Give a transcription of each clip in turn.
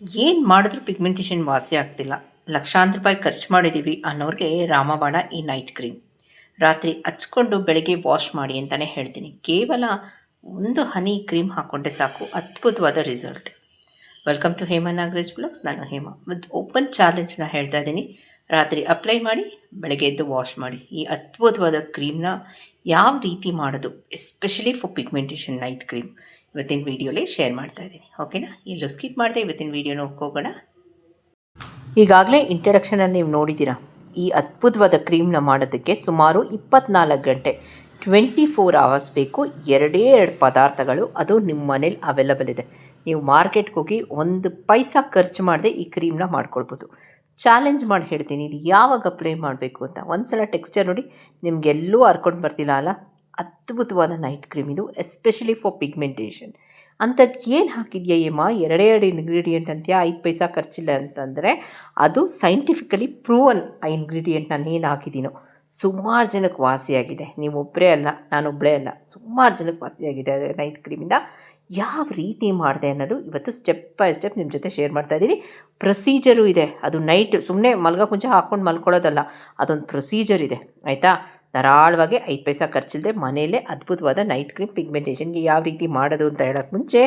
ಏನು ಮಾಡಿದ್ರೂ ಪಿಗ್ಮೆಂಟೇಷನ್ ವಾಸಿ ಆಗ್ತಿಲ್ಲ. ಲಕ್ಷಾಂತರ ರೂಪಾಯಿ ಖರ್ಚು ಮಾಡಿದ್ದೀವಿ ಅನ್ನೋರಿಗೆ ರಾಮಬಾಣ ಈ ನೈಟ್ ಕ್ರೀಮ್ ರಾತ್ರಿ ಹಚ್ಕೊಂಡು ಬೆಳಗ್ಗೆ ವಾಶ್ ಮಾಡಿ ಅಂತಲೇ ಹೇಳ್ತೀನಿ. ಕೇವಲ ಒಂದು ಹನಿ ಕ್ರೀಮ್ ಹಾಕ್ಕೊಂಡೆ ಸಾಕು. ಅದ್ಭುತವಾದ result welcome to Hema Nagaraj blogs ನಾನು ಹೇಮಾ. ಮತ್ತು ಓಪನ್ ಚಾಲೆಂಜ್ನ ಹೇಳ್ತಾ ಇದ್ದೀನಿ. ರಾತ್ರಿ ಅಪ್ಲೈ ಮಾಡಿ, ಬೆಳಗ್ಗೆ ಎದ್ದು ವಾಶ್ ಮಾಡಿ. ಈ ಅದ್ಭುತವಾದ ಕ್ರೀಮ್ನ ಯಾವ ರೀತಿ ಮಾಡೋದು especially for pigmentation night cream ಇವತ್ತಿನ ವೀಡಿಯೋಲಿ ಶೇರ್ ಮಾಡ್ತಾ ಇದ್ದೀನಿ. ಓಕೆನಾ ಎಲ್ಲೂ ಸ್ಕಿಪ್ ಮಾಡಿದೆ, ಇವತ್ತಿನ ವೀಡಿಯೋ ನೋಡ್ಕೋಗೋಣ ಈಗಾಗಲೇ ಇಂಟ್ರಡಕ್ಷನಲ್ಲಿ ನೀವು ನೋಡಿದ್ದೀರಾ ಈ ಅದ್ಭುತವಾದ ಕ್ರೀಮ್ನ ಮಾಡೋದಕ್ಕೆ ಸುಮಾರು ಇಪ್ಪತ್ನಾಲ್ಕು ಗಂಟೆ ಟ್ವೆಂಟಿ ಫೋರ್ ಅವರ್ಸ್ ಬೇಕು, ಎರಡೇ ಎರಡು ಪದಾರ್ಥಗಳು, ಅದು ನಿಮ್ಮ ಮನೇಲಿ ಅವೈಲಬಲ್ ಇದೆ. ನೀವು ಮಾರ್ಕೆಟ್ಗೆ ಹೋಗಿ ಒಂದು ಪೈಸಾ ಖರ್ಚು ಮಾಡದೆ ಈ ಕ್ರೀಮ್ನ ಮಾಡ್ಕೊಳ್ಬೋದು. ಚಾಲೆಂಜ್ ಮಾಡಿ ಹೇಳ್ತೀನಿ, ಇದು ಯಾವಾಗ ಅಪ್ಲೈ ಮಾಡಬೇಕು ಅಂತ. ಒಂದು ಸಲ ಟೆಕ್ಸ್ಚರ್ ನೋಡಿ, ನಿಮಗೆಲ್ಲೂ ಹರ್ಕೊಂಡು ಬರ್ತಿಲ್ಲ ಅಲ್ಲ? ಅದ್ಭುತವಾದ ನೈಟ್ ಕ್ರೀಮ್ ಇದು ಎಸ್ಪೆಷಲಿ ಫಾರ್ ಪಿಗ್ಮೆಂಟೇಷನ್ ಅಂಥದ್ದು ಏನು ಹಾಕಿದೆಯಾ ಏಮ್ಮ ಎರಡೇ ಎರಡು ಇಂಗ್ರೀಡಿಯೆಂಟ್ ಅಂತೀಯ? ಐದು ಪೈಸಾ ಖರ್ಚಿಲ್ಲ ಅಂತಂದರೆ, ಅದು ಸೈಂಟಿಫಿಕಲಿ ಪ್ರೂವನ್ ಆ ಇಂಗ್ರೀಡಿಯೆಂಟ್ ನಾನು ಏನು ಹಾಕಿದ್ದೀನೋ ಸುಮಾರು ಜನಕ್ಕೆ ವಾಸಿಯಾಗಿದೆ. ನೀವು ಒಬ್ಬರೇ ಅಲ್ಲ ನಾನೊಬ್ಬಳೇ ಅಲ್ಲ. ಸುಮಾರು ಜನಕ್ಕೆ ವಾಸಿಯಾಗಿದೆ ನೈಟ್ ಕ್ರೀಮಿಂದ ಯಾವ ರೀತಿ ಮಾಡಿದೆ ಅನ್ನೋದು ಇವತ್ತು ಸ್ಟೆಪ್ ಬೈ ಸ್ಟೆಪ್ ನಿಮ್ಮ ಜೊತೆ ಶೇರ್ ಮಾಡ್ತಾ ಇದ್ದೀನಿ. ಪ್ರೊಸೀಜರು ಇದೆ. ಅದು ನೈಟ್ ಸುಮ್ಮನೆ ಮಲ್ಗೋಕೆ ಮುಂಚೆ ಹಾಕ್ಕೊಂಡು ಮಲ್ಕೊಳ್ಳೋದಲ್ಲ, ಅದೊಂದು ಪ್ರೊಸೀಜರ್ ಇದೆ. ಆಯಿತಾ? ಧಾರಾಳವಾಗಿ ಐದು ಪೈಸಾ ಖರ್ಚಿಲ್ಲದೆ ಮನೆಯಲ್ಲೇ ಅದ್ಭುತವಾದ ನೈಟ್ ಕ್ರೀಮ್ ಪಿಗ್ಮೆಂಟೇಷನ್ಗೆ ಯಾವ ರೀತಿ ಮಾಡೋದು ಅಂತ ಹೇಳೋಕ್ಕೆ ಮುಂಚೆ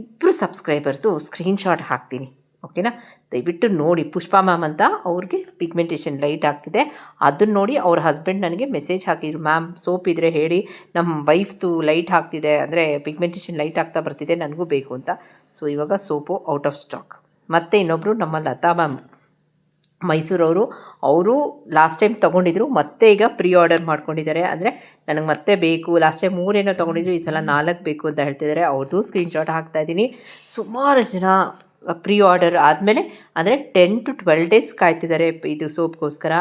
ಇಬ್ಬರು ಸಬ್ಸ್ಕ್ರೈಬರ್ದು ಸ್ಕ್ರೀನ್ಶಾಟ್ ಹಾಕ್ತೀನಿ. ಓಕೆನಾ? ದಯವಿಟ್ಟು ನೋಡಿ, ಪುಷ್ಪಾ ಮ್ಯಾಮ್ ಅಂತ ಅವ್ರಿಗೆ ಪಿಗ್ಮೆಂಟೇಷನ್ ಲೈಟ್ ಆಗ್ತಿದೆ. ಅದನ್ನು ನೋಡಿ ಅವ್ರ ಹಸ್ಬೆಂಡ್ ನನಗೆ ಮೆಸೇಜ್ ಹಾಕಿದ್ರು. ಮ್ಯಾಮ್ ಸೋಪ್ ಇದ್ದರೆ ಹೇಳಿ ನಮ್ಮ ವೈಫ್ದು ಲೈಟ್ ಆಗ್ತಿದೆ, ಅಂದರೆ ಪಿಗ್ಮೆಂಟೇಷನ್ ಲೈಟ್ ಆಗ್ತಾ ಬರ್ತಿದೆ, ನನಗೂ ಬೇಕು ಅಂತ. ಸೊ ಇವಾಗ ಸೋಪು ಔಟ್ ಆಫ್ ಸ್ಟಾಕ್ ಮತ್ತು ಇನ್ನೊಬ್ಬರು ನಮ್ಮ ಲತಾ ಮ್ಯಾಮ್. ಮೈಸೂರವರು, ಅವರು ಲಾಸ್ಟ್ ಟೈಮ್ ತೊಗೊಂಡಿದ್ರು, ಮತ್ತೆ ಈಗ ಪ್ರೀ ಆರ್ಡರ್ ಮಾಡ್ಕೊಂಡಿದ್ದಾರೆ. ಅಂದರೆ ನನಗೆ ಮತ್ತೆ ಬೇಕು ಲಾಸ್ಟ್ ಟೈಮ್ ಮೂರೇನೋ ತೊಗೊಂಡಿದ್ರು, ಈ ಸಲ ನಾಲ್ಕು ಬೇಕು ಅಂತ ಹೇಳ್ತಿದ್ದಾರೆ. ಅವ್ರದ್ದು ಸ್ಕ್ರೀನ್ಶಾಟ್ ಹಾಕ್ತಾಯಿದ್ದೀನಿ ಸುಮಾರು ಜನ ಪ್ರೀ ಆರ್ಡರ್ ಆದಮೇಲೆ, ಅಂದರೆ ಟೆನ್ ಟು ಟ್ವೆಲ್ ಡೇಸ್ ಕಾಯ್ತಿದ್ದಾರೆ ಇದು ಸೋಪ್ಗೋಸ್ಕರ.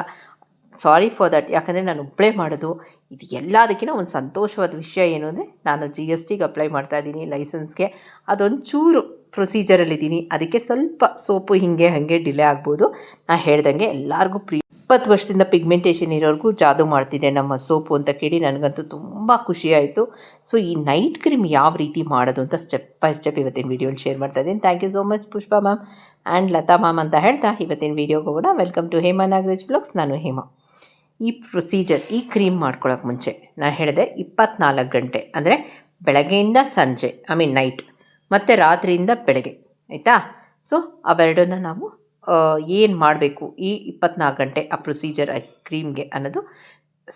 ಸಾರಿ ಫಾರ್ ದಟ್ ಯಾಕಂದರೆ ನಾನು ಒಬ್ಬಳೇ ಮಾಡೋದು. ಇದು ಎಲ್ಲದಕ್ಕಿಂತ ಒಂದು ಸಂತೋಷವಾದ ವಿಷಯ ಏನು ಅಂದರೆ, ನಾನು ಜಿ ಎಸ್ ಟಿಗೆ ಅಪ್ಲೈ ಮಾಡ್ತಾ ಇದ್ದೀನಿ ಲೈಸೆನ್ಸ್ಗೆ ಅದೊಂದು ಚೂರು ಪ್ರೊಸೀಜರಲ್ಲಿದ್ದೀನಿ ಅದಕ್ಕೆ ಸ್ವಲ್ಪ ಸೋಪು ಹೀಗೆ ಹಾಗೆ ಡಿಲೇ ಆಗ್ಬೋದು. ನಾನು ಹೇಳ್ದಂಗೆ ಎಲ್ಲರಿಗೂ ಪ್ರೀ ಇಪ್ಪತ್ತು ವರ್ಷದಿಂದ ಪಿಗ್ಮೆಂಟೇಷನ್ ಇರೋರಿಗೂ ಜಾದು ಮಾಡ್ತಿದೆ ನಮ್ಮ ಸೋಪು ಅಂತ ಕೇಳಿ ನನಗಂತೂ ತುಂಬ ಖುಷಿಯಾಯಿತು. ಸೊ ಈ ನೈಟ್ ಕ್ರೀಮ್ ಯಾವ ರೀತಿ ಮಾಡೋದು ಅಂತ ಸ್ಟೆಪ್ ಬೈ ಸ್ಟೆಪ್ ಇವತ್ತಿನ ವೀಡಿಯೋಲಿ ಶೇರ್ ಮಾಡ್ತಾ ಇದ್ದೀನಿ. Thank you so much Pushpa ma'am and Latha ma'am ಅಂತ ಹೇಳ್ತಾ ಇವತ್ತಿನ ವೀಡಿಯೋಗೆ ಕೂಡ welcome to Hema Nagaraj blogs ನಾನು ಹೇಮಾ. ಈ ಪ್ರೊಸೀಜರ್ ಈ ಕ್ರೀಮ್ ಮಾಡ್ಕೊಳ್ಳೋಕೆ ಮುಂಚೆ ನಾನು ಹೇಳಿದೆ ಇಪ್ಪತ್ನಾಲ್ಕು ಗಂಟೆ, ಅಂದರೆ ಬೆಳಗ್ಗೆಯಿಂದ ಸಂಜೆ ಐ ಮೀನ್ ನೈಟ್ ಮತ್ತು ರಾತ್ರಿಯಿಂದ ಬೆಳಗ್ಗೆ, ಆಯಿತಾ? ಸೊ ಅವೆರಡನ್ನು ನಾವು ಏನು ಮಾಡಬೇಕು ಈ ಇಪ್ಪತ್ನಾಲ್ಕು ಗಂಟೆ ಆ ಪ್ರೊಸೀಜರ್ ಕ್ರೀಮ್ಗೆ ಅನ್ನೋದು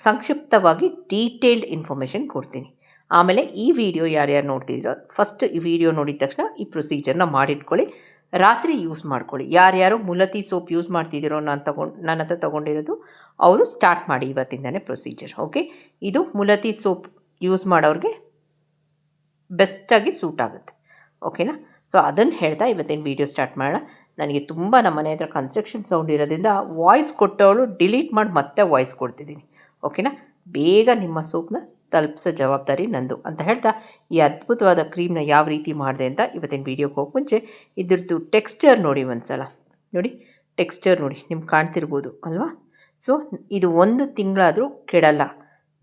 ಸಂಕ್ಷಿಪ್ತವಾಗಿ ಡೀಟೇಲ್ಡ್ ಇನ್ಫಾರ್ಮೇಷನ್ ಕೊಡ್ತೀನಿ. ಆಮೇಲೆ ಈ ವಿಡಿಯೋ ಯಾರ್ಯಾರು ನೋಡ್ತಿದ್ದೀರೋ ಫಸ್ಟ್ ಈ ವಿಡಿಯೋ ನೋಡಿದ ತಕ್ಷಣ ಈ ಪ್ರೊಸೀಜರ್ನ ಮಾಡಿಟ್ಕೊಳ್ಳಿ. ರಾತ್ರಿ ಯೂಸ್ ಮಾಡ್ಕೊಳ್ಳಿ. ಯಾರ್ಯಾರು ಮುಲತಿ ಸೋಪ್ ಯೂಸ್ ಮಾಡ್ತಿದ್ದೀರೋ ನಾನು ತಗೊಂಡು, ನನ್ನ ಹತ್ರ ತೊಗೊಂಡಿರೋದು, ಅವರು ಸ್ಟಾರ್ಟ್ ಮಾಡಿ ಇವತ್ತಿಂದನೇ ಪ್ರೊಸೀಜರ್ ಓಕೆ ಇದು ಮುಲತಿ ಸೋಪ್ ಯೂಸ್ ಮಾಡೋರಿಗೆ ಬೆಸ್ಟಾಗಿ ಸೂಟ್ ಆಗುತ್ತೆ ಓಕೆನಾ ಸೊ ಅದನ್ನು ಹೇಳ್ತಾ ಇವತ್ತಿನ ವೀಡಿಯೋ ಸ್ಟಾರ್ಟ್ ಮಾಡೋಣ. ನನಗೆ ತುಂಬ ನಮ್ಮ ಮನೆ ಹತ್ರ ಕನ್ಸ್ಟ್ರಕ್ಷನ್ ಸೌಂಡ್ ಇರೋದ್ರಿಂದ ವಾಯ್ಸ್ ಕೊಟ್ಟವಳು ಡಿಲೀಟ್ ಮಾಡಿ ಮತ್ತೆ ವಾಯ್ಸ್ ಕೊಡ್ತಿದ್ದೀನಿ. ಓಕೆನಾ ಬೇಗ ನಿಮ್ಮ ಸೋಪ್ನ ತಲುಪಿಸೋ ಜವಾಬ್ದಾರಿ ನಂದು ಅಂತ ಹೇಳ್ತಾ ಈ ಅದ್ಭುತವಾದ ಕ್ರೀಮ್ನ ಯಾವ ರೀತಿ ಮಾಡಿದೆ ಅಂತ ಇವತ್ತಿನ ವೀಡಿಯೋಗೆ ಹೋಗಿ ಮುಂಚೆ ಇದ್ರದ್ದು ಟೆಕ್ಸ್ಚರ್ ನೋಡಿ ಒಂದು ಸಲ ನೋಡಿ ಟೆಕ್ಸ್ಚರ್ ನೋಡಿ, ನಿಮ್ಗೆ ಕಾಣ್ತಿರ್ಬೋದು ಅಲ್ವಾ? ಸೊ ಇದು ಒಂದು ತಿಂಗಳಾದರೂ ಕೆಡಲ್ಲ.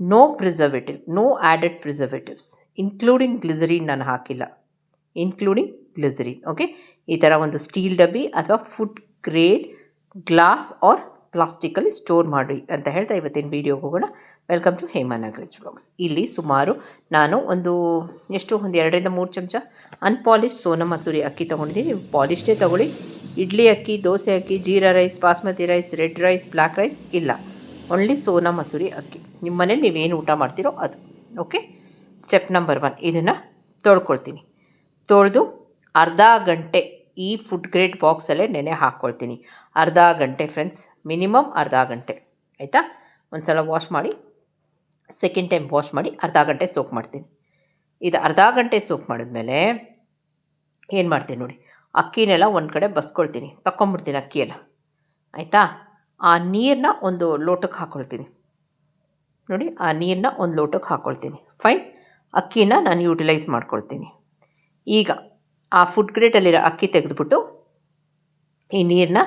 No preservative no added preservatives including glycerin ನಾನು ಹಾಕಿಲ್ಲ. ಇನ್ಕ್ಲೂಡಿಂಗ್ ಗ್ಲಿಸರಿನ್ ಓಕೆ ಈ ಥರ ಒಂದು ಸ್ಟೀಲ್ ಡಬ್ಬಿ ಅಥವಾ ಫುಡ್ ಗ್ರೇಡ್ ಗ್ಲಾಸ್ ಆರ್ ಪ್ಲಾಸ್ಟಿಕಲ್ಲಿ ಸ್ಟೋರ್ ಮಾಡಿ ಅಂತ ಹೇಳ್ತಾ ಇವತ್ತಿನ ವೀಡಿಯೋಗೆ ಹೋಗೋಣ. ವೆಲ್ಕಮ್ ಟು ಹೇಮಾ ಬ್ಲಾಗ್ಸ್ ಇಲ್ಲಿ ಸುಮಾರು ನಾನು ಒಂದು ಎಷ್ಟು, ಒಂದು ಎರಡರಿಂದ ಮೂರು ಚಮಚ ಅನ್ಪಾಲಿಶ್ ಸೋನಾ ಮಸೂರಿ ಅಕ್ಕಿ ತೊಗೊಂಡಿದ್ದೀನಿ. ನೀವು ಪಾಲಿಶ್ಡೇ ತೊಗೊಳ್ಳಿ. ಇಡ್ಲಿ ಅಕ್ಕಿ, ದೋಸೆ ಅಕ್ಕಿ, jeera rice basmati rice red rice black rice ಇಲ್ಲ. ಓನ್ಲಿ ಸೋನಾ ಮಸೂರಿ ಅಕ್ಕಿ. ನಿಮ್ಮ ಮನೇಲಿ ನೀವೇನು ಊಟ ಮಾಡ್ತೀರೋ ಅದು ಓಕೆ ಸ್ಟೆಪ್ ನಂಬರ್ ಒನ್ ಇದನ್ನು ತೊಳ್ಕೊಳ್ತೀನಿ. ತೊಳೆದು ಅರ್ಧ ಗಂಟೆ ಈ ಫುಡ್ ಗ್ರೇಟ್ ಬಾಕ್ಸಲ್ಲೇ ನೆನೆ ಹಾಕ್ಕೊಳ್ತೀನಿ ಅರ್ಧ ಗಂಟೆ ಫ್ರೆಂಡ್ಸ್ ಮಿನಿಮಮ್ ಅರ್ಧ ಗಂಟೆ. ಆಯಿತಾ? ಒಂದು ಸಲ ವಾಶ್ ಮಾಡಿ ಸೆಕೆಂಡ್ ಟೈಮ್ ವಾಶ್ ಮಾಡಿ ಅರ್ಧ ಗಂಟೆ ಸೋಕ್ ಮಾಡ್ತೀನಿ. ಇದು ಅರ್ಧ ಗಂಟೆ ಸೋಕ್ ಮಾಡಿದ್ಮೇಲೆ ಏನು ಮಾಡ್ತೀನಿ ನೋಡಿ, ಅಕ್ಕಿನೆಲ್ಲ ಒಂದು ಕಡೆ ಬಸ್ಕೊಳ್ತೀನಿ. ತಕ್ಕೊಂಬಿಡ್ತೀನಿ ಅಕ್ಕಿಯೆಲ್ಲ. ಆಯಿತಾ? ಆ ನೀರನ್ನ ಒಂದು ಲೋಟಕ್ಕೆ ಹಾಕ್ಕೊಳ್ತೀನಿ ನೋಡಿ, ಆ ನೀರನ್ನ ಒಂದು ಲೋಟಕ್ಕೆ ಹಾಕ್ಕೊಳ್ತೀನಿ ಫೈನ್ ಅಕ್ಕಿನ ನಾನು ಯೂಟಿಲೈಸ್ ಮಾಡ್ಕೊಳ್ತೀನಿ. ಈಗ ಆ ಫುಡ್ ಗ್ರೇಟಲ್ಲಿರೋ ಅಕ್ಕಿ ತೆಗೆದುಬಿಟ್ಟು ಈ ನೀರನ್ನ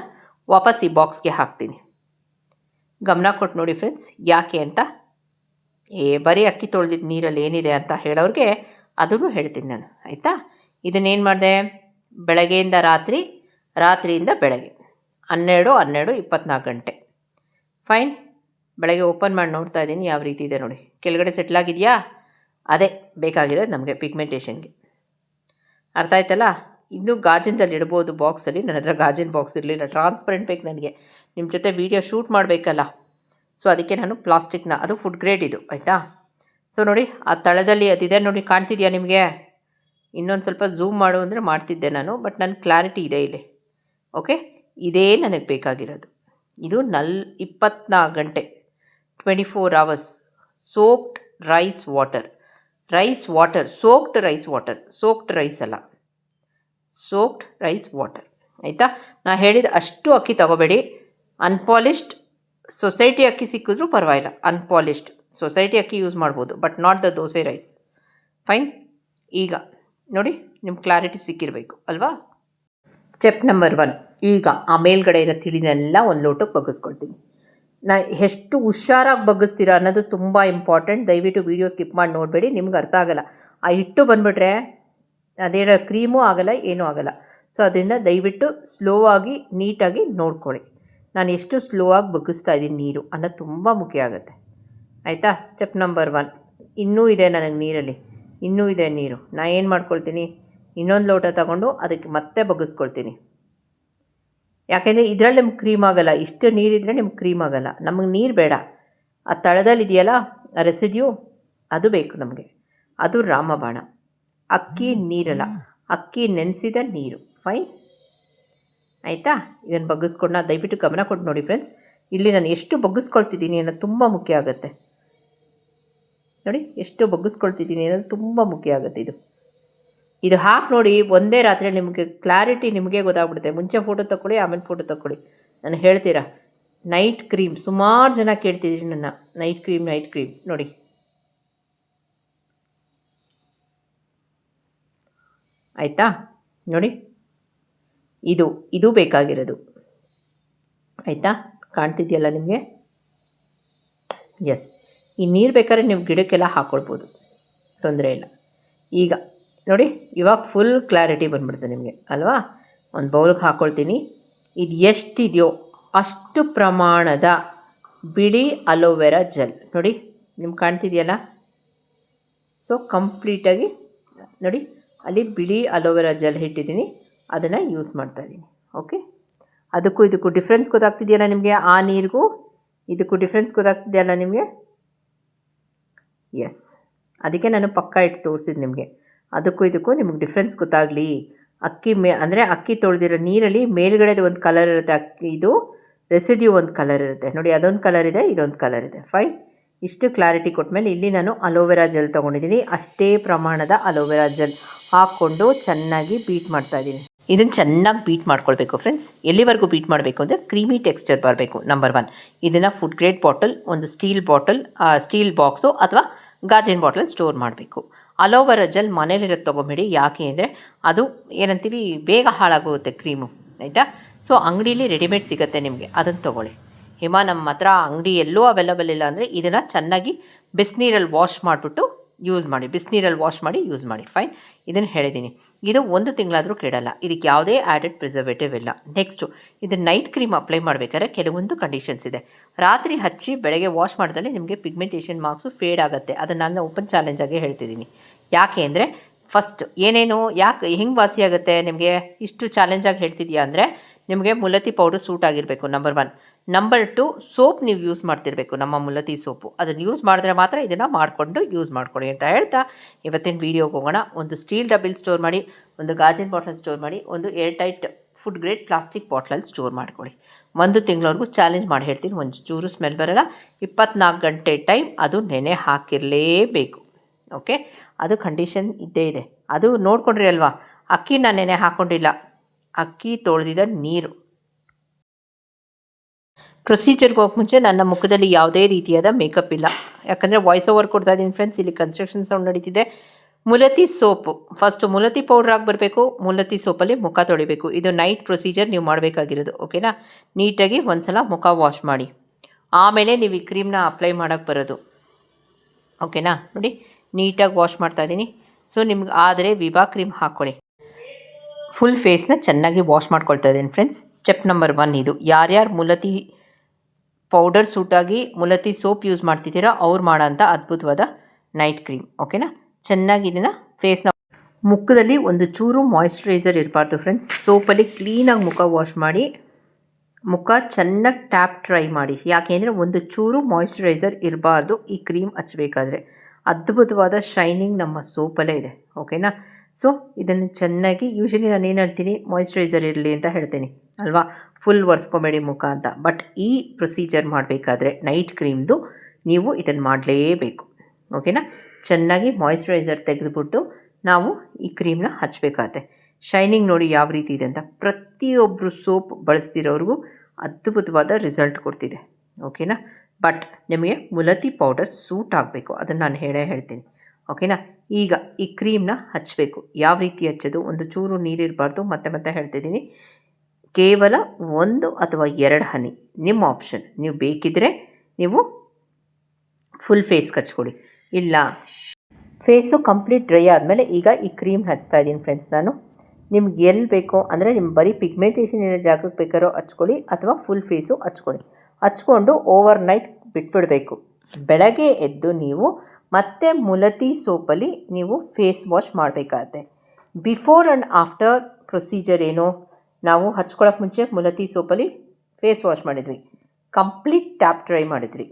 ವಾಪಸ್ ಈ ಬಾಕ್ಸ್ಗೆ ಹಾಕ್ತೀನಿ. ಗಮನ ಕೊಟ್ಟು ನೋಡಿ ಫ್ರೆಂಡ್ಸ್ ಯಾಕೆ ಅಂತ? ಏ, ಬರೀ ಅಕ್ಕಿ ತೊಳೆದಿದ್ದ ನೀರಲ್ಲಿ ಏನಿದೆ ಅಂತ ಹೇಳೋರಿಗೆ ಅದನ್ನು ಹೇಳ್ತೀನಿ ನಾನು, ಆಯಿತಾ? ಇದನ್ನೇನು ಮಾಡಿದೆ? ಬೆಳಗ್ಗೆಯಿಂದ ರಾತ್ರಿ, ರಾತ್ರಿಯಿಂದ ಬೆಳಗ್ಗೆ, ಹನ್ನೆರಡು ಹನ್ನೆರಡು ಇಪ್ಪತ್ನಾಲ್ಕು ಗಂಟೆ. ಫೈನ್ ಬೆಳಗ್ಗೆ ಓಪನ್ ಮಾಡಿ ನೋಡ್ತಾ ಇದ್ದೀನಿ, ಯಾವ ರೀತಿ ಇದೆ ನೋಡಿ. ಕೆಳಗಡೆ ಸೆಟ್ಲ್ ಆಗಿದೆಯಾ? ಅದೇ, ಬೇಕಾಗಿರೋದು ನಮಗೆ ಪಿಗ್ಮೆಂಟೇಷನ್ಗೆ ಅರ್ಥ ಆಯ್ತಲ್ಲ? ಇನ್ನೂ ಗಾಜಿನದಲ್ಲಿ ಇಡ್ಬೋದು ಬಾಕ್ಸಲ್ಲಿ. ನನ್ನ ಹತ್ರ ಗಾಜಿನ ಬಾಕ್ಸ್ ಇರಲಿಲ್ಲ. ಟ್ರಾನ್ಸ್ಪರೆಂಟ್ ಬೇಕು ನನಗೆ. ನಿಮ್ಮ ಜೊತೆ ವೀಡಿಯೋ ಶೂಟ್ ಮಾಡಬೇಕಲ್ಲ. ಸೊ ಅದಕ್ಕೆ ನಾನು ಪ್ಲಾಸ್ಟಿಕ್ನ, ಅದು ಫುಡ್ ಗ್ರೇಡ್ ಇದು, ಆಯಿತಾ? ಸೊ ನೋಡಿ, ಆ ತಳದಲ್ಲಿ ಅದಿದೆ. ನೋಡಿ, ಕಾಣ್ತಿದೆಯಾ ನಿಮಗೆ? ಇನ್ನೊಂದು ಸ್ವಲ್ಪ ಝೂಮ್ ಮಾಡು ಅಂದರೆ ಮಾಡ್ತಿದ್ದೆ ನಾನು ಬಟ್ ನನ್ನ ಕ್ಲಾರಿಟಿ ಇದೆ ಇಲ್ಲಿ. ಓಕೆ ಇದೇ ನನಗೆ ಬೇಕಾಗಿರೋದು. ಇದು ನಲ್, ಇಪ್ಪತ್ನಾಲ್ಕು ಗಂಟೆ twenty four hours soaked rice water rice water soaked rice water soaked rice ಅಲ್ಲ. ಸೋಕ್ಡ್ ರೈಸ್ ವಾಟರ್ ಆಯಿತಾ? ನಾ ಹೇಳಿದ ಅಷ್ಟು ಅಕ್ಕಿ ತಗೋಬೇಡಿ. ಅನ್ಪಾಲಿಶ್ಡ್ ಸೊಸೈಟಿ ಅಕ್ಕಿ ಸಿಕ್ಕಿದ್ರೂ ಪರವಾಗಿಲ್ಲ. ಅನ್ಪಾಲಿಶ್ಡ್ ಸೊಸೈಟಿ ಅಕ್ಕಿ ಯೂಸ್ ಮಾಡ್ಬೋದು but not the dosa rice fine ಈಗ, ನೋಡಿ ನಿಮ್ಮ ಕ್ಲಾರಿಟಿ ಸಿಕ್ಕಿರಬೇಕು, ಅಲ್ವಾ? ಸ್ಟೆಪ್ ನಂಬರ್ ಒನ್ ಈಗ, ಆ ಮೇಲ್ಗಡೆ ಇರೋ ತಿಳಿನೆಲ್ಲ ಒಂದು ಲೋಟಕ್ಕೆ ಬಗ್ಗಿಸ್ಕೊಳ್ತೀನಿ. ನಾ ಎಷ್ಟು ಹುಷಾರಾಗಿ ಬಗ್ಗಿಸ್ತೀರಾ ಅನ್ನೋದು ತುಂಬ ಇಂಪಾರ್ಟೆಂಟ್ ದಯವಿಟ್ಟು ವೀಡಿಯೋ ಸ್ಕಿಪ್ ಮಾಡಿ ನೋಡಬೇಡಿ, ನಿಮ್ಗೆ ಅರ್ಥ ಆಗಲ್ಲ. ಆ ಹಿಟ್ಟು ಬಂದುಬಿಟ್ರೆ ಅದೇನೋ ಕ್ರೀಮೂ ಆಗಲ್ಲ, ಏನೂ ಆಗಲ್ಲ. ಸೊ ಅದರಿಂದ ದಯವಿಟ್ಟು ಸ್ಲೋ ಆಗಿ ನೀಟಾಗಿ ನೋಡ್ಕೊಳ್ಳಿ. ನಾನು ಎಷ್ಟು ಸ್ಲೋ ಆಗಿ ಬಗ್ಗಿಸ್ತಾ ಇದ್ದೀನಿ ನೀರು ಅನ್ನೋದು ತುಂಬ ಮುಖ್ಯ ಆಗುತ್ತೆ. ಆಯಿತಾ? ಸ್ಟೆಪ್ ನಂಬರ್ ಒನ್ ಇನ್ನೂ ಇದೆ ನನಗೆ ನೀರಲ್ಲಿ. ಇನ್ನೂ ಇದೆ ನೀರು. ನಾ ಏನು ಮಾಡ್ಕೊಳ್ತೀನಿ? ಇನ್ನೊಂದು ಲೋಟ ತಗೊಂಡು ಅದಕ್ಕೆ ಮತ್ತೆ ಬಗ್ಗಿಸ್ಕೊಳ್ತೀನಿ. ಯಾಕೆಂದರೆ ಇದರಲ್ಲಿ ನಿಮ್ಗೆ ಕ್ರೀಮ್ ಆಗೋಲ್ಲ. ಇಷ್ಟು ನೀರಿದ್ರೆ ನಿಮ್ಗೆ ಕ್ರೀಮ್ ಆಗಲ್ಲ. ನಮಗೆ ನೀರು ಬೇಡ. ಆ ತಳದಲ್ಲಿ ಇದೆಯಲ್ಲ ರೆಸಿಡ್ಯೂ ಅದು ಬೇಕು ನಮಗೆ. ಅದು ರಾಮಬಾಣ. ಅಕ್ಕಿ ನೀರಲ್ಲ. ಅಕ್ಕಿ ನೆನೆಸಿದ ನೀರು. ಫೈನ್ ಆಯಿತಾ? ಇದನ್ನು ಬಗ್ಗಿಸ್ಕೊಂಡು ದಯವಿಟ್ಟು ಗಮನ ಕೊಟ್ಟು ನೋಡಿ ಫ್ರೆಂಡ್ಸ್ ಇಲ್ಲಿ ನಾನು ಎಷ್ಟು ಬಗ್ಗಿಸ್ಕೊಳ್ತಿದ್ದೀನಿ ಅನ್ನೋದು ತುಂಬ ಮುಖ್ಯ ಆಗುತ್ತೆ. ನೋಡಿ, ಎಷ್ಟು ಬಗ್ಗಿಸ್ಕೊಳ್ತಿದ್ದೀನಿ ಅನ್ನೋದು ತುಂಬ ಮುಖ್ಯ ಆಗುತ್ತೆ ಇದು. ಇದು ಹಾಕಿ ನೋಡಿ, ಒಂದೇ ರಾತ್ರಿ ನಿಮಗೆ ಕ್ಲಾರಿಟಿ ನಿಮಗೆ ಗೊತ್ತಾಗ್ಬಿಡುತ್ತೆ. ಮುಂಚೆ ಫೋಟೋ ತಗೊಳ್ಳಿ ಆಮೇಲೆ ಫೋಟೋ ತಗೊಳ್ಳಿ ನಾನು ಹೇಳ್ತೀರಾ? ನೈಟ್ ಕ್ರೀಮ್ ಸುಮಾರು ಜನ ಕೇಳ್ತಿದ್ದೀನಿ ನನ್ನ. ನೈಟ್ ಕ್ರೀಮ್ ನೈಟ್ ಕ್ರೀಮ್ ನೋಡಿ. ಆಯಿತಾ? ನೋಡಿ. ಇದು ಇದು ಬೇಕಾಗಿರೋದು. ಆಯಿತಾ? ಕಾಣ್ತಿದೆಯಲ್ಲ ನಿಮಗೆ? ಎಸ್ ಈ ನೀರು ಬೇಕಾದ್ರೆ ನೀವು ಗಿಡಕ್ಕೆಲ್ಲ ಹಾಕ್ಕೊಳ್ಬೋದು ತೊಂದರೆ ಇಲ್ಲ. ಈಗ ನೋಡಿ, ಇವಾಗ ಫುಲ್ ಕ್ಲಾರಿಟಿ ಬಂದ್ಬಿಡ್ತು ನಿಮಗೆ, ಅಲ್ವಾ? ಒಂದು ಬೌಲ್ಗೆ ಹಾಕ್ಕೊಳ್ತೀನಿ ಇದು ಎಷ್ಟಿದೆಯೋ ಅಷ್ಟು ಪ್ರಮಾಣದ ಬಿಳಿ ಅಲೋವೆರಾ ಜೆಲ್. ನೋಡಿ, ನಿಮ್ಗೆ ಕಾಣ್ತಿದೆಯಲ್ಲ? ಸೊ ಕಂಪ್ಲೀಟಾಗಿ ನೋಡಿ, ಅಲ್ಲಿ ಬಿಳಿ ಅಲೋವೆರಾ ಜೆಲ್ ಇಟ್ಟಿದ್ದೀನಿ. ಅದನ್ನು ಯೂಸ್ ಮಾಡ್ತಾಯಿದ್ದೀನಿ ಓಕೆ ಅದಕ್ಕೂ ಇದಕ್ಕೂ ಡಿಫ್ರೆನ್ಸ್ ಗೊತ್ತಾಗ್ತಿದೆಯಲ್ಲ ನಿಮಗೆ? ಆ ನೀರಿಗೂ ಇದಕ್ಕೂ ಡಿಫ್ರೆನ್ಸ್ ಗೊತ್ತಾಗ್ತಿದೆಯಲ್ಲ ನಿಮಗೆ? ಎಸ್ ಅದಕ್ಕೆ ನಾನು ಪಕ್ಕ ಇಟ್ಟು ತೋರಿಸಿದ್ದು ನಿಮಗೆ. ಅದಕ್ಕೂ ಇದಕ್ಕೂ ನಿಮಗೆ ಡಿಫ್ರೆನ್ಸ್ ಗೊತ್ತಾಗಲಿ. ಅಕ್ಕಿ ಮೇ, ಅಂದರೆ ಅಕ್ಕಿ ತೊಳೆದಿರೋ ನೀರಲ್ಲಿ ಮೇಲ್ಗಡೆದು ಒಂದು ಕಲರ್ ಇರುತ್ತೆ, ಅಕ್ಕಿ ಇದು ರೆಸಿಡ್ಯೂ ಒಂದು ಕಲರ್ ಇರುತ್ತೆ. ನೋಡಿ, ಅದೊಂದು ಕಲರ್ ಇದೆ, ಇದೊಂದು ಕಲರ್ ಇದೆ. ಫೈನ್ ಇಷ್ಟು ಕ್ಲಾರಿಟಿ ಕೊಟ್ಟಮೇಲೆ ಇಲ್ಲಿ ನಾನು ಅಲೋವೆರಾ ಜೆಲ್ ತೊಗೊಂಡಿದ್ದೀನಿ. ಅಷ್ಟೇ ಪ್ರಮಾಣದ ಅಲೋವೆರಾ ಜೆಲ್ ಹಾಕ್ಕೊಂಡು ಚೆನ್ನಾಗಿ ಬೀಟ್ ಮಾಡ್ತಾ ಇದ್ದೀನಿ. ಇದನ್ನು ಚೆನ್ನಾಗಿ ಬೀಟ್ ಮಾಡ್ಕೊಳ್ಬೇಕು ಫ್ರೆಂಡ್ಸ್ ಎಲ್ಲಿವರೆಗೂ ಬೀಟ್ ಮಾಡಬೇಕು ಅಂದರೆ ಕ್ರೀಮಿ ಟೆಕ್ಸ್ಚರ್ ಬರಬೇಕು ನಂಬರ್ ಒನ್ ಇದನ್ನು ಫುಡ್ ಗ್ರೇಡ್ ಬಾಟಲ್ ಒಂದು ಸ್ಟೀಲ್ ಬಾಟಲ್ ಸ್ಟೀಲ್ ಬಾಕ್ಸು ಅಥವಾ ಗಾಜಿನ ಬಾಟಲ್ ಸ್ಟೋರ್ ಮಾಡಬೇಕು. ಅಲೋವೆರಾ ಜೆಲ್ ಮನೇಲಿರೋದು ತೊಗೊಂಬೇಡಿ. ಯಾಕೆ ಅಂದರೆ ಅದು ಏನಂತೀವಿ, ಬೇಗ ಹಾಳಾಗೋಗುತ್ತೆ ಕ್ರೀಮು, ಆಯಿತಾ? ಸೊ ಅಂಗಡೀಲಿ ರೆಡಿಮೇಡ್ ಸಿಗುತ್ತೆ ನಿಮಗೆ. ಅದನ್ನು ತೊಗೊಳ್ಳಿ. ಹಿಮ ನಮ್ಮ ಹತ್ರ ಅಂಗಡಿ ಎಲ್ಲೂ ಅವೈಲಬಲ್ ಇಲ್ಲ ಅಂದರೆ ಇದನ್ನು ಚೆನ್ನಾಗಿ ಬಿಸಿನೀರಲ್ಲಿ ವಾಶ್ ಮಾಡಿಬಿಟ್ಟು ಯೂಸ್ ಮಾಡಿ, ಬಿಸಿನೀರಲ್ಲಿ ವಾಶ್ ಮಾಡಿ ಯೂಸ್ ಮಾಡಿ. ಫೈನ್ ಇದನ್ನು ಹೇಳಿದ್ದೀನಿ ಇದು ಒಂದು ತಿಂಗಳಾದರೂ ಕೆಡಲ್ಲ. ಇದಕ್ಕೆ ಯಾವುದೇ ಆ್ಯಡೆಡ್ ಪ್ರಿಸರ್ವೇಟಿವ್ ಇಲ್ಲ. ನೆಕ್ಸ್ಟು ಇದು ನೈಟ್ ಕ್ರೀಮ್ ಅಪ್ಲೈ ಮಾಡಬೇಕಾದ್ರೆ ಕೆಲವೊಂದು ಕಂಡೀಷನ್ಸ್ ಇದೆ. ರಾತ್ರಿ ಹಚ್ಚಿ ಬೆಳಗ್ಗೆ ವಾಶ್ ಮಾಡಿದಲ್ಲಿ ನಿಮಗೆ ಪಿಗ್ಮೆಂಟೇಷನ್ ಮಾರ್ಕ್ಸು ಫೇಡ್ ಆಗುತ್ತೆ. ಅದನ್ನು ನಾನು ಓಪನ್ ಚಾಲೆಂಜಾಗಿ ಹೇಳ್ತಿದ್ದೀನಿ ಯಾಕೆ ಅಂದರೆ ಫಸ್ಟ್ ಏನೇನು, ಯಾಕೆ, ಹೆಂಗೆ ವಾಸಿ ಆಗುತ್ತೆ? ನಿಮಗೆ ಇಷ್ಟು ಚಾಲೆಂಜಾಗಿ ಹೇಳ್ತಿದ್ಯಾ ಅಂದರೆ, ನಿಮಗೆ ಮುಲತಿ ಪೌಡ್ರ್ ಸೂಟ್ ಆಗಿರಬೇಕು number one number two soap ನೀವು ಯೂಸ್ ಮಾಡ್ತಿರಬೇಕು, ನಮ್ಮ ಮುಲತಿ ಸೋಪು ಅದನ್ನು ಯೂಸ್ ಮಾಡಿದ್ರೆ ಮಾತ್ರ ಇದನ್ನು ಮಾಡಿಕೊಂಡು ಯೂಸ್ ಮಾಡ್ಕೊಳ್ಳಿ ಅಂತ ಹೇಳ್ತಾ ಇವತ್ತಿನ ವೀಡಿಯೋಗೆ ಹೋಗೋಣ. ಒಂದು ಸ್ಟೀಲ್ ಡಬ್ಬಿಲ್ ಸ್ಟೋರ್ ಮಾಡಿ, ಒಂದು ಗಾಜಿನ ಬಾಟಲ್ ಸ್ಟೋರ್ ಮಾಡಿ, ಒಂದು air tight food grade plastic ಬಾಟ್ಲಲ್ಲಿ store ಮಾಡ್ಕೊಳ್ಳಿ. ಒಂದು ತಿಂಗಳವರೆಗೂ ಚಾಲೆಂಜ್ ಮಾಡಿ ಹೇಳ್ತೀನಿ ಒಂದು ಚೂರು ಸ್ಮೆಲ್ ಬರೋಲ್ಲ. ಇಪ್ಪತ್ನಾಲ್ಕು ಗಂಟೆ ಟೈಮ್ ಅದು ನೆನೆ ಹಾಕಿರಲೇಬೇಕು. ಓಕೆ ಅದು ಕಂಡೀಷನ್ ಇದ್ದೇ ಇದೆ. ಅದು ನೋಡ್ಕೊಂಡ್ರಿ ಅಲ್ವಾ? ಅಕ್ಕಿ ನಾನು ನೆನೆ ಹಾಕ್ಕೊಂಡಿಲ್ಲ ಅಕ್ಕಿ ತೊಳೆದಿದ್ದ ನೀರು. ಪ್ರೊಸೀಜರ್ಗೆ ಹೋಗಿ ಮುಂಚೆ ನನ್ನ ಮುಖದಲ್ಲಿ ಯಾವುದೇ ರೀತಿಯಾದ ಮೇಕಪ್ ಇಲ್ಲ. ಯಾಕಂದರೆ ವಾಯ್ಸ್ ಓವರ್ ಕೊಡ್ತಾ ಇದ್ದೀನಿ ಫ್ರೆಂಡ್ಸ್ ಇಲ್ಲಿ ಕನ್ಸ್ಟ್ರಕ್ಷನ್ ಸೌಂಡ್ ನಡೀತಿದೆ. ಮುಲತಿ ಸೋಪು. ಫಸ್ಟ್ ಮುಲತಿ ಪೌಡ್ರ್ ಆಗಿ ಬರಬೇಕು, ಮುಲತಿ ಸೋಪಲ್ಲಿ ಮುಖ ತೊಳಿಬೇಕು. ಇದು ನೈಟ್ ಪ್ರೊಸೀಜರ್ ನೀವು ಮಾಡಬೇಕಾಗಿರೋದು ಓಕೆನಾ ನೀಟಾಗಿ ಒಂದು ಸಲ ಮುಖ ವಾಶ್ ಮಾಡಿ. ಆಮೇಲೆ ನೀವು ಈ ಕ್ರೀಮ್ನ ಅಪ್ಲೈ ಮಾಡೋಕ್ಕೆ ಬರೋದು ಓಕೆನಾ ನೋಡಿ, ನೀಟಾಗಿ ವಾಶ್ ಮಾಡ್ತಾ ಇದ್ದೀನಿ. ಸೊ ನಿಮ್ಗೆ ಆದರೆ ವಿಭಾ ಕ್ರೀಮ್ ಹಾಕ್ಕೊಳ್ಳಿ ಫುಲ್ ಫೇಸ್ನ ಚೆನ್ನಾಗಿ ವಾಶ್ ಮಾಡ್ಕೊಳ್ತಾ ಇದ್ದೀನಿ ಫ್ರೆಂಡ್ಸ್ ಸ್ಟೆಪ್ ನಂಬರ್ ಒನ್ ಇದು. ಯಾರ್ಯಾರು ಮುಲತಿ ಪೌಡರ್ ಸೂಟಾಗಿ ಮುಲತಿ ಸೋಪ್ ಯೂಸ್ ಮಾಡ್ತಿದ್ದೀರಾ? ಅವ್ರು ಮಾಡೋಂಥ ಅದ್ಭುತವಾದ ನೈಟ್ ಕ್ರೀಮ್. ಓಕೆನಾ ಚೆನ್ನಾಗಿ ಇದನ್ನು ಫೇಸ್ನ ಮುಖದಲ್ಲಿ ಒಂದು ಚೂರು ಮಾಯಿಶ್ಚರೈಸರ್ ಇರಬಾರ್ದು ಫ್ರೆಂಡ್ಸ್ ಸೋಪಲ್ಲಿ ಕ್ಲೀನಾಗಿ ಮುಖ ವಾಶ್ ಮಾಡಿ, ಮುಖ ಚೆನ್ನಾಗಿ ಟ್ಯಾಪ್ ಟ್ರೈ ಮಾಡಿ. ಯಾಕೆಂದರೆ ಒಂದು ಚೂರು ಮಾಯಿಶ್ಚರೈಸರ್ ಇರಬಾರ್ದು ಈ ಕ್ರೀಮ್ ಹಚ್ಚಬೇಕಾದ್ರೆ ಅದ್ಭುತವಾದ ಶೈನಿಂಗ್ ನಮ್ಮ ಸೋಪಲ್ಲೇ ಇದೆ. ಓಕೆನಾ ಸೊ ಇದನ್ನು ಚೆನ್ನಾಗಿ ಯೂಶಲಿ ನಾನು ಏನು ಹೇಳ್ತೀನಿ ಮಾಯಿಶ್ಚರೈಸರ್ ಇರಲಿ ಅಂತ ಹೇಳ್ತೀನಿ, ಅಲ್ವಾ? ಫುಲ್ ಒರೆಸ್ಕೊಬೇಡಿ ಮುಖ ಅಂತ ಬಟ್ ಈ ಪ್ರೊಸೀಜರ್ ಮಾಡಬೇಕಾದ್ರೆ ನೈಟ್ ಕ್ರೀಮ್ದು ನೀವು ಇದನ್ನು ಮಾಡಲೇಬೇಕು. ಓಕೆನಾ ಚೆನ್ನಾಗಿ ಮಾಯಿಶ್ಚರೈಸರ್ ತೆಗೆದುಬಿಟ್ಟು ನಾವು ಈ ಕ್ರೀಮ್ನ ಹಚ್ಚಬೇಕಾಗತ್ತೆ ಶೈನಿಂಗ್ ನೋಡಿ ಯಾವ ರೀತಿ ಇದೆ ಅಂತ ಪ್ರತಿಯೊಬ್ಬರು ಸೋಪ್ ಬಳಸ್ತಿರೋರಿಗೂ ಅದ್ಭುತವಾದ ರಿಸಲ್ಟ್ ಕೊಡ್ತಿದೆ. ಓಕೆನಾ ಬಟ್ ನಿಮಗೆ ಮುಲತಿ ಪೌಡರ್ ಸೂಟ್ ಆಗಬೇಕು. ಅದನ್ನು ನಾನು ಹೇಳೇ ಹೇಳ್ತೀನಿ. ಓಕೆನಾ ಈಗ ಈ ಕ್ರೀಮ್ನ ಹಚ್ಚಬೇಕು ಯಾವ ರೀತಿ ಹಚ್ಚೋದು? ಒಂದು ಚೂರು ನೀರಿರಬಾರ್ದು. ಮತ್ತೆ ಮತ್ತೆ ಹೇಳ್ತಿದ್ದೀನಿ. ಕೇವಲ ಒಂದು ಅಥವಾ ಎರಡು ಹನಿ. ನಿಮ್ಮ ಆಪ್ಷನ್ ನೀವು ಬೇಕಿದ್ದರೆ ನೀವು ಫುಲ್ ಫೇಸ್ ಹಚ್ಕೊಳ್ಳಿ ಇಲ್ಲ. ಫೇಸು ಕಂಪ್ಲೀಟ್ ಡ್ರೈ ಆದಮೇಲೆ ಈಗ ಈ ಕ್ರೀಮ್ ಹಚ್ತಾ ಇದ್ದೀನಿ ಫ್ರೆಂಡ್ಸ್ ನಾನು. ನಿಮ್ಗೆ ಎಲ್ಲಿ ಬೇಕೋ, ಅಂದರೆ ನಿಮ್ಮ ಬರೀ ಪಿಗ್ಮೆಂಟೇಷನ್ ಇರೋ ಜಾಗಕ್ಕೆ ಬೇಕಾರೋ ಹಚ್ಕೊಳ್ಳಿ ಅಥವಾ ಫುಲ್ ಫೇಸು ಹಚ್ಕೊಳ್ಳಿ. ಹಚ್ಕೊಂಡು ಓವರ್ ನೈಟ್ ಬಿಟ್ಬಿಡಬೇಕು. ಬೆಳಗ್ಗೆ ಎದ್ದು ನೀವು ಮತ್ತೆ ಮುಲತಿ ಸೋಪಲ್ಲಿ ನೀವು ಫೇಸ್ ವಾಶ್ ಮಾಡಬೇಕಾಗತ್ತೆ. ಬಿಫೋರ್ ಆ್ಯಂಡ್ ಆಫ್ಟರ್ ಪ್ರೊಸೀಜರ್ ಏನು? ನಾವು ಹಚ್ಕೊಳ್ಳೋಕೆ ಮುಂಚೆ ಮುಲತಿ ಸೋಪಲ್ಲಿ ಫೇಸ್ ವಾಶ್ ಮಾಡಿದ್ವಿ. ಕಂಪ್ಲೀಟ್ ಟ್ಯಾಪ್ ಡ್ರೈ ಮಾಡಿದ್ರಿ.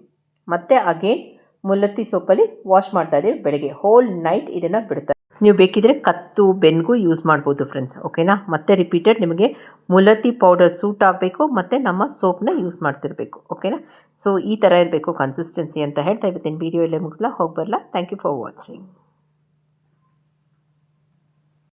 ಮತ್ತು ಅಗೇನ್ ಮುಲತಿ ಸೋಪಲ್ಲಿ ವಾಶ್ ಮಾಡ್ತಾ ಇದ್ದೀವಿ ಬೆಳಗ್ಗೆ. ಹೋಲ್ ನೈಟ್ ಇದನ್ನು ಬಿಡ್ತಾರೆ ನೀವು ಬೇಕಿದ್ದರೆ ಕತ್ತು, ಬೆನ್ಗೂ ಯೂಸ್ ಮಾಡ್ಬೋದು ಫ್ರೆಂಡ್ಸ್ ಓಕೆನಾ ಮತ್ತೆ ರಿಪೀಟೆಡ್ ನಿಮಗೆ ಮುಲತಿ ಪೌಡರ್ ಸೂಟ್ ಆಗಬೇಕು, ಮತ್ತು ನಮ್ಮ ಸೋಪ್ನ ಯೂಸ್ ಮಾಡ್ತಿರಬೇಕು ಓಕೆನಾ ಸೊ ಈ ಥರ ಇರಬೇಕು ಕನ್ಸಿಸ್ಟೆನ್ಸಿ ಅಂತ ಹೇಳ್ತಾ ಇವತ್ತಿನ ವೀಡಿಯೋ ಇಲ್ಲೇ ಮುಗಿಸ್ಲಾ, ಹೋಗಿ ಬರಲ್ಲ ಥ್ಯಾಂಕ್ ಯು ಫಾರ್ ವಾಚಿಂಗ್